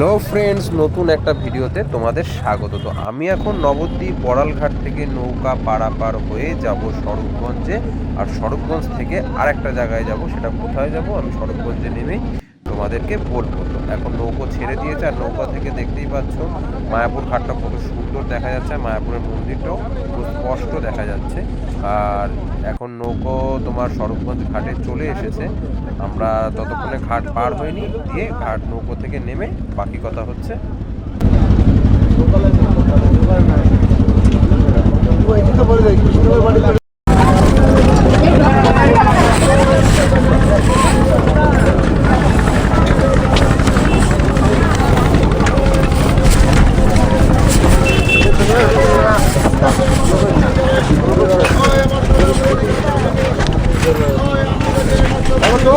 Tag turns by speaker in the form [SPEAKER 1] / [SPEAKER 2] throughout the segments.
[SPEAKER 1] Hello friends, নতুন একটা ভিডিওতে তোমাদের স্বাগত। তো আমি এখন নবদ্বীপ বড়ালঘাট থেকে নৌকা পারাপার হয়ে যাব স্বরূপগঞ্জে। আর স্বরূপগঞ্জ থেকে আরেকটা জায়গায় যাব, সেটা কোথায় যাব? আমি স্বরূপগঞ্জে নেমেই তোমাদেরকে বলব। এখন নৌকো ছেড়ে দিয়েছে, আর নৌকা থেকে দেখতেই পাচ্ছ মায়াপুর ঘাটটা কত সুন্দর দেখা যাচ্ছে, আর মায়াপুরের মন্দিরটাও খুব স্পষ্ট দেখা যাচ্ছে। আর এখন নৌকো তোমার স্বরূপগঞ্জ ঘাটে চলে এসেছে। আমরা ততক্ষণে ঘাট পার হয়নি দিয়ে ঘাট নৌকো থেকে নেমে বাকি কথা হচ্ছে।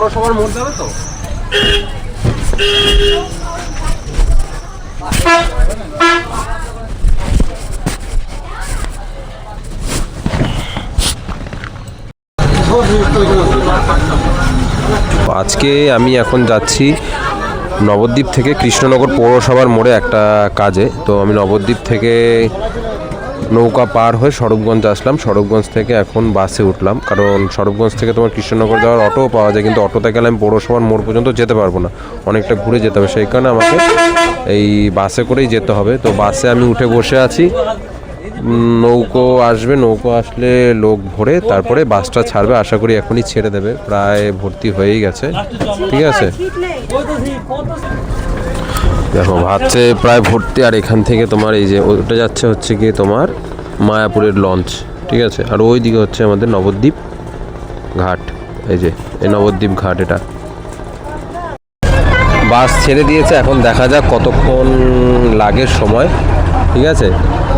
[SPEAKER 1] পৌরসভার মোড় যাবে তো? আজকে আমি এখন যাচ্ছি নবদ্বীপ থেকে কৃষ্ণনগর পৌরসভার মোড়ে একটা কাজে। তো আমি নবদ্বীপ থেকে নৌকা পার হয়ে স্বরূপগঞ্জ আসলাম। স্বরূপগঞ্জ থেকে এখন বাসে উঠলাম। কারণ স্বরূপগঞ্জ থেকে তোমার কৃষ্ণনগর যাওয়ার অটোও পাওয়া যায়, কিন্তু অটোতে গেলে আমি পৌরসভার মোড় পর্যন্ত যেতে পারব না। অনেকটা ঘুরে যেতে হবে। সেই কারণে আমাকে এই বাসে করেই যেতে হবে। তো বাসে আমি উঠে বসে আছি। নৌকো আসবে। নৌকো আসলে লোক ভরে, তারপরে বাসটা ছাড়বে। আশা করি এখনই ছেড়ে দেবে। প্রায় ভর্তি হয়েই গেছে। ঠিক আছে? দেখো, ভাবছে প্রায় ভর্তি, আর এখান থেকে তোমার এই যে ওটা যাচ্ছে হচ্ছে কি তোমার মায়াপুরের লঞ্চ ঠিক আছে? আর ওই দিকে হচ্ছে আমাদের নবদ্বীপ ঘাট, এই যে, এই নবদ্বীপ ঘাট এটা। বাস ছেড়ে দিয়েছে, এখন দেখা যাক কতক্ষণ লাগে সময়, ঠিক আছে?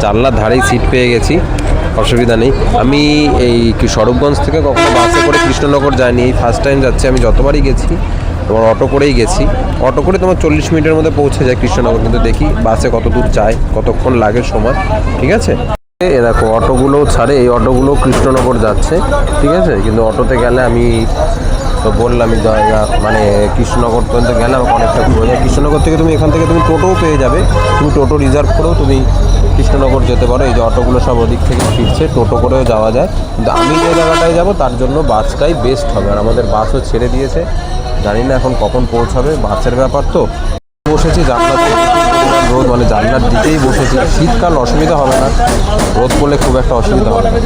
[SPEAKER 1] জানলার ধারেই সিট পেয়ে গেছি, অসুবিধা নেই। আমি এই কি, স্বরূপগঞ্জ থেকে কখনো বাসে করে কৃষ্ণনগর যাইনি, এই ফার্স্ট টাইম যাচ্ছি, আমি যতবারই গেছি তোমার অটো করেই গেছি। অটো করে তোমার চল্লিশ মিনিটের মধ্যে পৌঁছে যায় কৃষ্ণনগর, কিন্তু দেখি বাসে কত দূর যায়, কতক্ষণ লাগে সময়, ঠিক আছে? এ দেখো, অটোগুলো ছাড়ে, এই অটোগুলো কৃষ্ণনগর যাচ্ছে, ঠিক আছে? কিন্তু অটোতে গেলে আমি তো বললামই জায়গা মানে কৃষ্ণনগর পর্যন্ত গেলে আমাকে অনেকটা ঘুরে যায়। কৃষ্ণনগর থেকে তুমি এখান থেকে তুমি টোটোও পেয়ে যাবে। তুমি টোটো রিজার্ভ করেও তুমি কৃষ্ণনগর যেতে পারো, এই যে অটোগুলো সব ওদিক থেকে ফিরছে, টোটো করেও যাওয়া যায়। কিন্তু আমি যে জায়গাটায় যাব, তার জন্য বাসটাই বেস্ট হবে। আর আমাদের বাসও ছেড়ে দিয়েছে। জানি না এখন কখন পৌঁছাবে, বাসের ব্যাপার তো। বসেছি জানলার রোদ মানে জানলার দিকেই বসেছি। শীতকাল অসুবিধা হবে না। রোদ পড়লে খুব একটা অসুবিধা হবে না।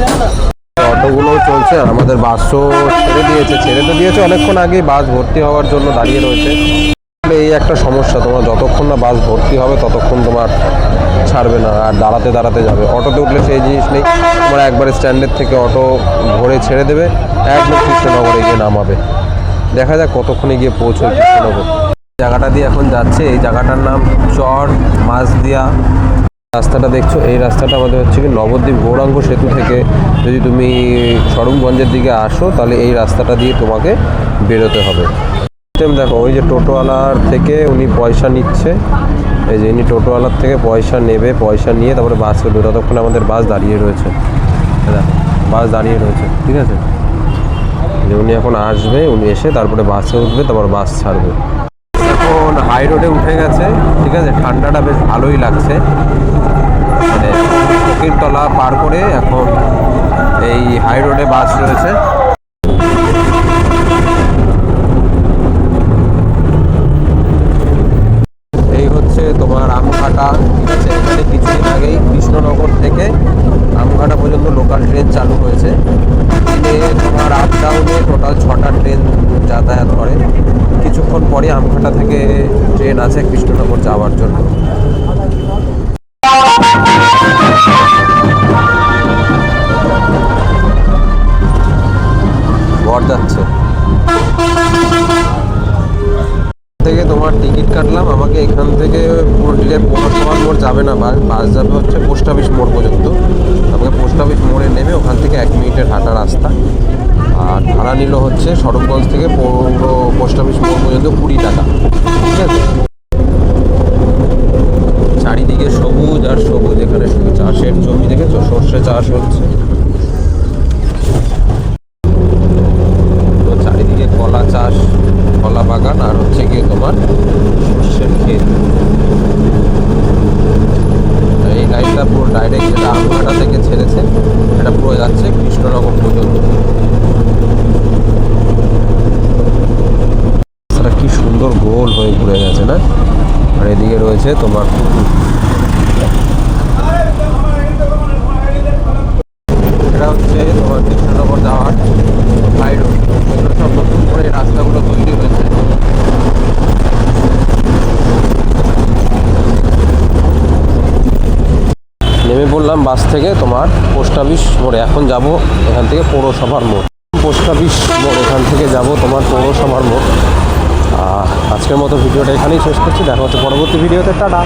[SPEAKER 1] অটোগুলোও চলছে, আর আমাদের বাসও ছেড়ে দিয়েছে। ছেড়ে তো দিয়েছে, অনেকক্ষণ আগেই বাস ভর্তি হওয়ার জন্য দাঁড়িয়ে রয়েছে। এই একটা সমস্যা, তোমার যতক্ষণ না বাস ভর্তি হবে, ততক্ষণ তোমার ছাড়বে না, আর দাঁড়াতে দাঁড়াতে যাবে। অটোতে উঠলে সেই জিনিস নেই। তোমার একবারে স্ট্যান্ডের থেকে অটো ভরে ছেড়ে দেবে, একদম কৃষ্ণনগরে গিয়ে নামাবে। দেখা যাক কতক্ষণে গিয়ে পৌঁছয় কৃষ্ণনগর। জায়গাটা দিয়ে এখন যাচ্ছে, এই জায়গাটার নাম চর মাছদিয়া। রাস্তাটা দেখছ, এই রাস্তাটা আমাদের হচ্ছে কি নবদ্বীপ গৌরাঙ্গ সেতু থেকে। যদি তুমি স্বরূপগঞ্জের দিকে আসো, তাহলে এই রাস্তাটা দিয়ে তোমাকে বেরোতে হবে। দেখো, ওই যে টোটোওয়ালার থেকে উনি পয়সা নিচ্ছে। এই যে ইনি টোটোওয়ালার থেকে পয়সা নেবে, পয়সা নিয়ে তারপরে বাস উঠবে ততক্ষণ আমাদের বাস দাঁড়িয়ে রয়েছে। বাস দাঁড়িয়ে রয়েছে, ঠিক আছে? যে উনি এখন আসবে, উনি এসে তারপরে বাসে উঠবে, তারপর বাস ছাড়বে। এখন হাই রোডে উঠে গেছে, ঠিক আছে? ঠান্ডাটা বেশ ভালোই লাগছে। মানে তলা পার করে এখন এই হাই রোডে বাস রয়েছে এই হচ্ছে তোমার আমঘাটা ঠিক আছে এখানে কিছুদিন আগেই কৃষ্ণনগর থেকে আমঘাটা পর্যন্ত লোকাল ট্রেন চালু হয়েছে দিনে আপ টোটাল ছটা ট্রেন যাতায়াত করে। কিছুক্ষণ পরে আমঘাটা থেকে ট্রেন আছে কৃষ্ণনগর যাওয়ার জন্য। মিনিটের হাঁটা রাস্তা। আর ভাড়া নিল হচ্ছে সড়কগঞ্জ থেকে পৌর পোস্ট অফিস মোড় পর্যন্ত কুড়ি টাকা। ঠিক আছে? চারিদিকে সবুজ আর সবুজ এখানে শুধু চাষের জমি দেখেছ? সর্ষে চাষ হচ্ছে তো চারিদিকে কলা চাষ কলা বাগান আর হচ্ছে গিয়ে তোমার সর্ষের ক্ষেত আর এই লাইনটা পুরো ডাইরেক্ট যেটা আমঘাটা থেকে ছেড়েছে এটা পুরো যাচ্ছে কৃষ্ণনগর পর্যন্ত রাস্তাটা কি সুন্দর গোল হয়ে ঘুরে গেছে, না? আর এদিকে রয়েছে তোমার এটা হচ্ছে তোমার যাওয়ার বাস থেকে তোমার পোস্ট অফিস মোড়ে। এখন যাব এখান থেকে পৌরসভার মোড়। পোস্ট অফিস মোড়, এখান থেকে যাব তোমার পৌরসভার মোড়। আজকের মতো ভিডিওটা এখানেই শেষ করছি। দেখা হচ্ছে পরবর্তী ভিডিওতে। টাটা।